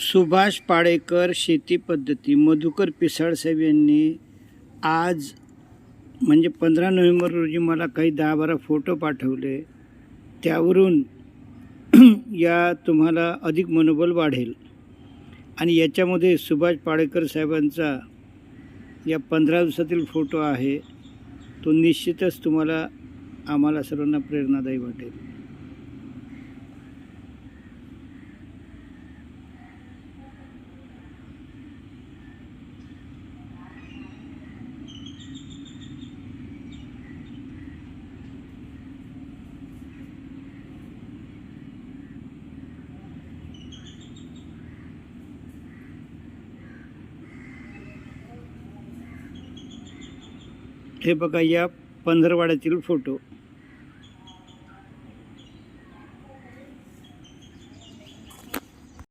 सुभाष पाडेकर शेती पद्धती मधुकर पिसाळसाहेब यांनी आज म्हणजे पंधरा नोव्हेंबर रोजी मला काही दहा बारा फोटो पाठवले. त्यावरून या तुम्हाला अधिक मनोबल वाढेल. आणि याच्यामध्ये सुभाष पाडेकर साहेबांचा या पंधरा दिवसातील फोटो आहे. तो निश्चितच तुम्हाला आम्हाला सर्वांना प्रेरणादायी वाटेल. हे बघा या पंधरवाड्यातील फोटो.